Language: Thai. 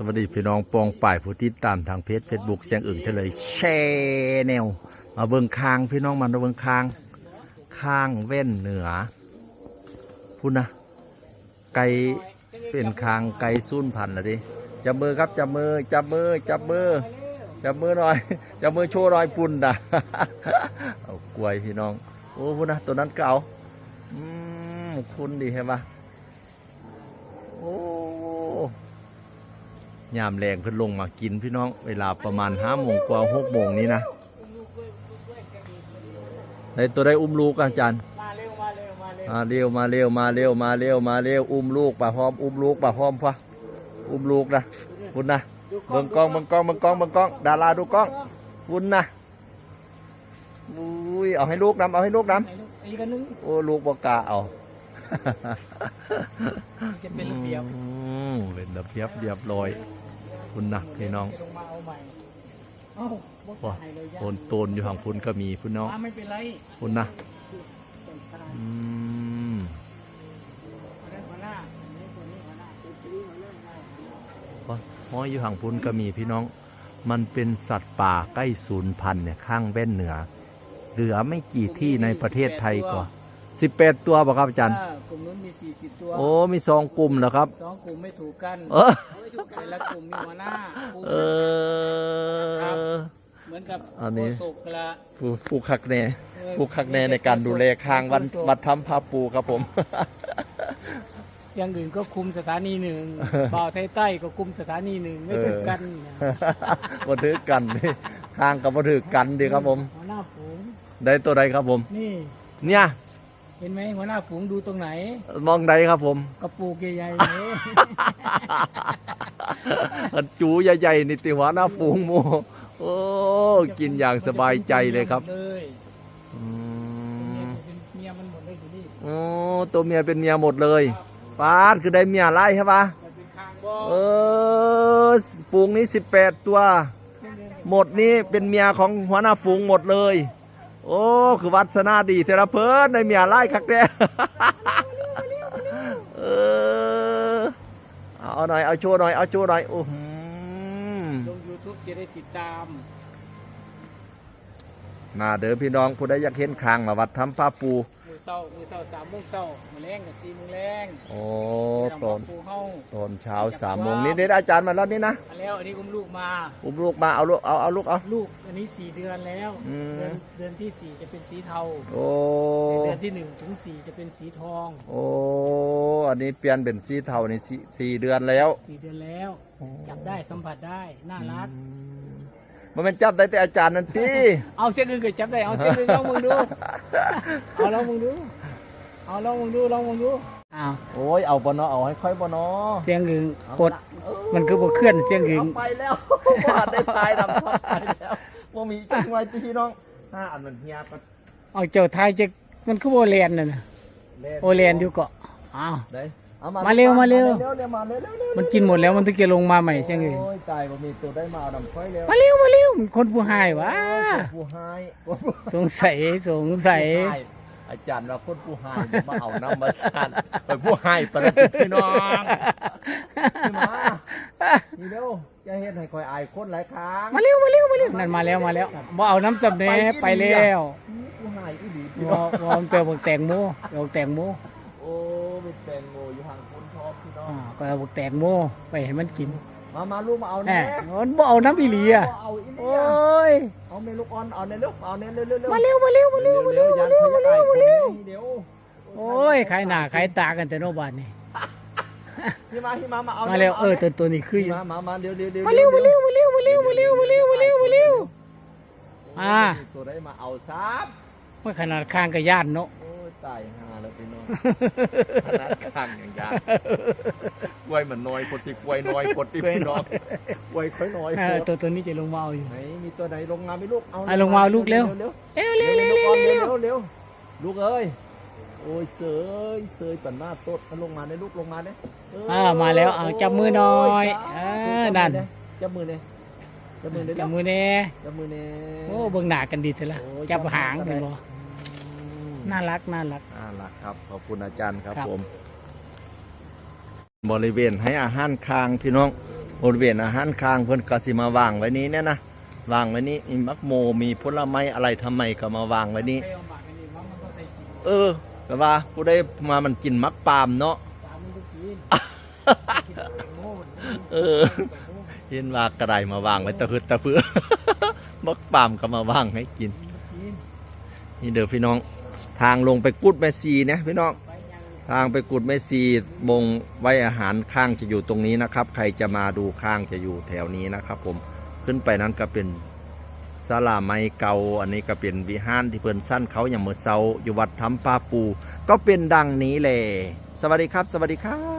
สวัสดีพี่น้องปองป่ายผู้ติดตามทางเพจเฟซบุ๊กเสียงอึ่งทะเลยแชร์แนวมาเบิ่งคางพี่น้องมาเบิ่งคางข้างเว้นเหนือพูดนะ ไก่เป็นคางไก่ซุ่นพันละดิจับมือครับจับมือจับมือจับมือจับมือหน่อยจับมือโชว์รอยปุ่นนะเอากล้วยพี่น้องโอ้พูดนะตัวนั้นเก่าอืมคุณดีใช่ปะโอ้ ยามแรงเพิ่นลงมากินพี่น้องเวลาประมาณห้าโมงกว่าหกโมงนี้นะในตัวได้อุ้มลูกอาจารย์มาเร็วมาเร็วมาเร็วมาเร็วมาเร็วมาเร็วมาเร็วมาเร็วอุ้มลูกป่ะพร้อมอุ้มลูกป่ะพร้อมฟะอุ้มลูกนะคุณนะเบิ่งกล้องเบิ่งกล้องเบิ่งกล้องเบิ่งกล้อง ดาราดูกล้องคุณนะอุ้ยเอาให้ลูกนำเอาให้ลูกนไหนลูกอีกอันนึงำโอ้ลูกบอกกล้าเอาจะเป็นระเบียบอืมเป็นระเบียบเรียบร้อย คุณนะพี่น้องว่าโอนโตนอยู่ห่างคุณก็มีพุ่น้องคุณนะอืมห้อยอยู่ห่างคุณก็มีพี่น้อง มันเป็นสัตว์ป่าใกล้ศูนย์พันเนี่ยข้างแว่นเหนือ เหลือไม่กี่ที่ในประเทศไทยก่อ สิบแปดตัวบ่ครับอาจารย์อ่ากลุ่มนู้นมี40ตัวโอ้ มีสองกลุ่มเหรอครับ สองกลุ่มไม่ถูกกันเออ แต่ละกลุ่มมีหัวหน้าเออ เหมือนกับอันนี้ โฆษกละผู้ผู้คักแน่เออผู้คักแน่ในการดูแลคางวันวัดทำพาปูครับผม อย่างอื่นก็คุมสถานีหนึ่งบ่าวไทยใต้ก็คุมสถานีหนึ่งไม่ถูกกันนะบันทึกกันนี่คางกับบันทึกกันดีครับผม หัวหน้าฝูงได้ตัวใดครับผม นี่เนี่ย เห็นไหมหัวหน้าฝูงดูตรงไหน มองใดครับผม กระปูกใหญ่ๆเลยอันจูใหญ่ๆนี่ติหัวหน้าฝูงหมูโอ้กินอย่างสบายใจเลยครับเลยอืเมียมเป็นเมียมันหมดเลยอยู่นี่โอ้ตัวเมียเป็นเมียหมดเลยปาดคือได้เมียไล่ใช่ปะมันเป็นคางบ่เออฝูงนี้สิบแปดตัว หมดนี้เป็นเมียของหัวหน้าฝูงหมดเลย โอ้คือวัฒนาดีเทระเพิ่นได้เมียไล่คักแท้เออเอาเอาหน่อยเอาโชว์หน่อยเอาโชว์หน่อยโอ้โหลง YouTube จะได้ติดตามมาเด้อพี่น้องผู้ใดอยากเห็นคางมาวัดทำผ้าปูมือ เศร้ามือเศร้าสามโมงเศร้ามือแรงกับสี่โมงแรงโอ้ไปตอนทำปูเฮาตอนเช้าสามโมงนี้เด็ดอาจารย์มาแล้วนี่นะมาแล้วอันนี้อุ้มลูกมาอุ้มลูกมาเอาลูกเอาเอาลูกเอาลูกอันนี้สี่เดือนแล้วอืมเดือนเดือนที่สี่จะเป็นสีเทาโอ้เดือนที่หนึ่งถึงสี่จะเป็นสีทอง โอ้อันนี้เปลี่ยนเป็นสีเทานี่สี่สี่เดือนแล้วสี่เดือนแล้วจับได้สัมผัสได้น่ารัก มันเป็นจับได้แต่อาจารย์นั่นพี่เอาเชือกอื่นก็จับได้เอาเชือกอื่นลองมึงดูเอาลองมึงดูเอาลองมึงดูลองมึงดูอ้าวโอ้ยเอาบ่เนาะเอาให้ค่อยบ่เนาะเสียงอื่นกดมันคือบ่เคลื่อนเสียงอื่นเอาไปแล้วว่าได้ตายดำทับไปแล้วบ่มีจังไว้พี่น้องห้าอันมันเฮียก็เอาเจ้าทายจะมันคือโอแลนน่ะนะโอแลนอยู่เกาะอ้าวได้เอามาเร็วมาเร็วเร็ว เร็วมาเร็วเร็วเร็วมันกินหมดแล้วมันถึงจะลงมาใหม่เสียงอื่นโอ้ยตายบ่มีตัวได้มาเอาดำค่อยแล้วมาเร็วมาเร็วมันคนผู้หายวะผู้ให้สงสัยสงสัยผู้ให้อาจารย์ว่าคนผู้ให้มาเอาน้ำมาสั่นไปผู้ให้ประดิษฐ์พี่น้องพี่มานี่เร็วจะเฮ็ดให้คอยอายคนหลายครั้งมาเร็วมาเร็วมาเร็วนั่นมาแล้วมาแล้วบ่เอาน้ำจับแหน่ไปแล้วผู้ให้อีหลีพี่บ่น้องบ่มันเปลวบอกแตงโมเปลวบอกแตงโม โอ้เป็น อบพี่น้องอ่าก็เอาบอกแตงโมไปให้มันกินมามาลูกมาเอาแหแน่มมันบ่เอาน้ำอีหลีอะเอาอีโอ้เนี่ยยเอาเมลูกออนเอาเนลูกเอาเนเร็วเร็วเร็วมาเร็วมาเร็วมาเร็วมาเร็เร็ววยัมานเร็วเขามาจะเร็ได้วคมานเร็วนี้เดี๋ยวโอ้ยขายหน้าขายตากันแต่โนบานนี่พี่มาพี่มามาเอามาเร็วเออตัวตัวนี้คืออยู่มามามาเดี๋ยวเดี๋ยวเดี๋ยวมาเร็วมาเร็วมาเร็วมาเร็วมาเร็วมาเร็วมาเร็วมาเร็วอ่าตัวได้มาเอาซับ ว่าขนาดข้างกับย่านเนาะโอ้ย ตายห่าแล้วพี่น้องขนาดข้างอย่างยากกล้วยมันน้อยคนที่กล้วยน้อยคนที่พี่น้องกล้วยค่อยน้อยเอโคอตรตัวตัวนี้จะลงมาเอาอยู่ไหนมีตัวไหนลงมาไหมลูกเอาอะลงมาเอาลูกเร็วเร็วเร็วเร็เร็ววเร็เร็ววเร็เร็ววเร็วเร็วลูกเอ้ยโอ้ยเสยเสยปันหน้าตดเอาลงมาในลูกลงมาเนี่ยเอ่ามาแล้วเอาจับมือหน่อยเออนั่นจับมือเนี่ยจับมือเนี่ยจับมือแน่จับมือเนี่ยโอ้เบิ่งหน้ากันดีเถอะละโอ้ยจับหางจับหางเป็นบ่อืม น่ารักน่ารัก น่ารักครับ ขอบคุณอาจารย์ครับครับ ผม บริเวณให้อาหารคางพี่น้องบริเวณอาหารค้างเพิ่นก็สิมาวางไว้นี้เนี่ยนะวางไว้นี้มีมักโมมีผลไม้อะไรทำไมก็มาวางไว้นี้ไปเอาหมากอันนี้มันก็ใส่เออแต่ว่าผู้ใดมามันกินมักปาล์มเนาะตามมันก็กินกินแตงโมเออ เห็นว่ากระไดมาวางไว้ตะพืดตะเพื่อ มักปาล์มก็มาวางให้กินกินนี่เด้อพี่น้อง ทางลงไปกุดแม่ซีนะพี่น้องทางไปกุดแม่ซีบงไว้อาหารข้างจะอยู่ตรงนี้นะครับ ใครจะมาดูข้างจะอยู่แถวนี้นะครับผมขึ้นไปนั้นก็เป็นศาลาไม้เก่าอันนี้ก็เป็นวิหารที่เพิ่นสั้นเขาอย่างเมื่อเซาอยู่วัดถ้ำป้าปู ก็เป็นดังนี้เลยสวัสดีครับ สวัสดีครับ